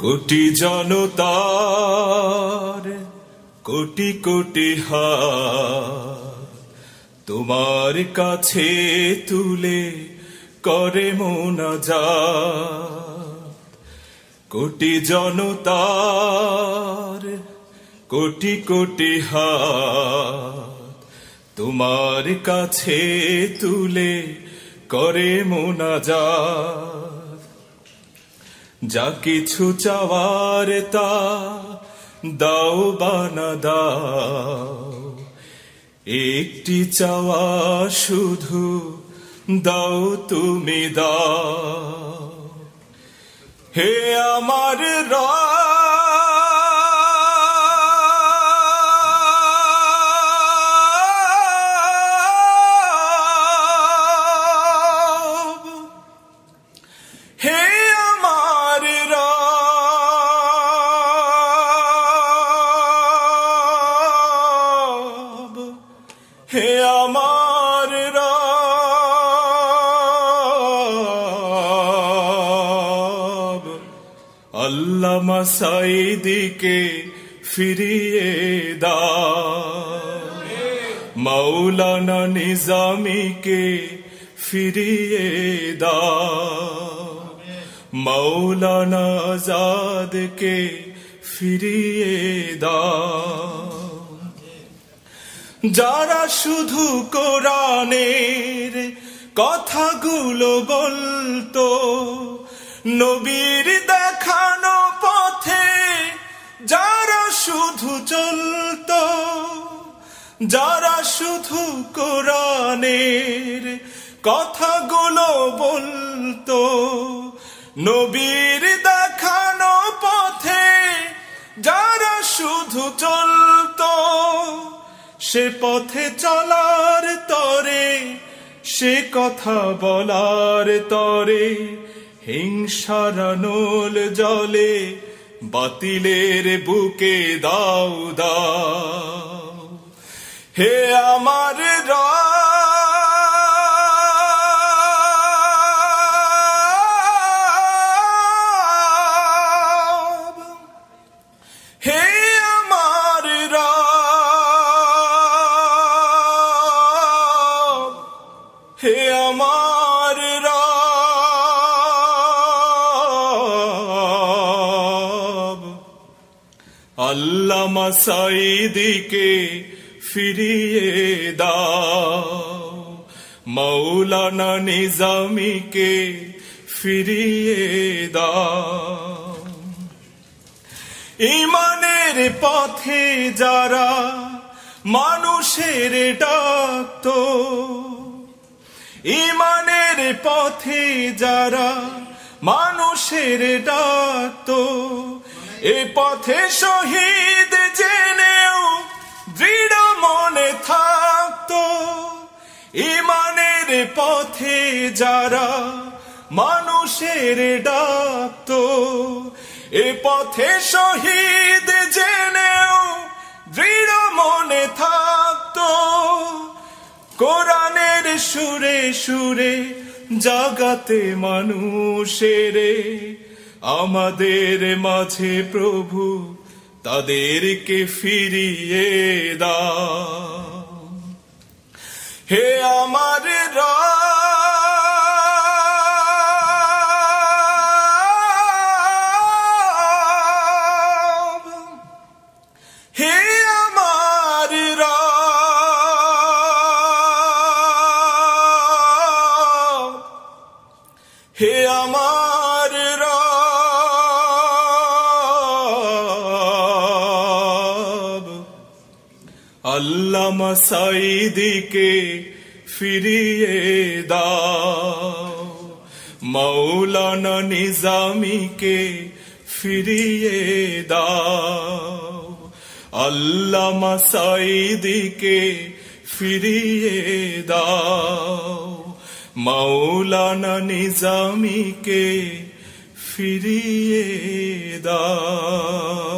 কোটি জনতার কোটি কোটি হাত তোমার কাছে তুলে করে মোনাজা কোটি জনতার কোটি কোটি হাত তোমার কাছে তুলে করে মোনাজা যা কিছু চাওয়ার তা দাও বানা দাও। একটি চাওয়া শুধু দাও তুমি দাও। হে আমার রব আল্লামা সাইদিকে ফিরিয়ে দা। মৌলানা নিজামিকে ফিরিয়ে দা। মৌলানা আজাদকে ফিরিয়ে দা। যারা শুধু কোরআনের কথাগুলো বলতো নবীর দেখানো পথে, যারা শুধু চলতো, যারা শুধু কোরআনের কথাগুলো বলতো, নবীর দেখানো পথে, যারা শুধু চলতো, সে পথে চলার তরে, সে কথা বলার তরে হিংসারানোল জলে বাতিলের বুকে দাও দাও। হে আমার রব আল্লামা সাইদিকে ফিরিয়ে দাও। মৌলানা নিজামিকে ফিরিয়ে দাও। ইমানের পথে যারা মানুষের ডাকত ইমানের পথে যারা মানুষের ডাকত এ পথে শহীদ জেনেও দৃঢ় মনে থাকত। ইমানের পথে যারা মানুষের ডাকত, এ পথে শহীদ জেনেও দৃঢ় মনে থাকত। কোরআনের সুরে সুরে জাগাতে মানুষের আমাদের মাঝে প্রভু তাদেরকে ফিরিয়ে দাও। হে আমার হে আমার হে আমার আল্লামা সাইদিকে ফিরিয়ে দাও। মৌলানা নিজামিকে ফিরিয়ে দাও। আল্লামা সাইদিকে ফিরিয়ে দাও। মৌলানা নিজামিকে ফিরিয়ে দাও।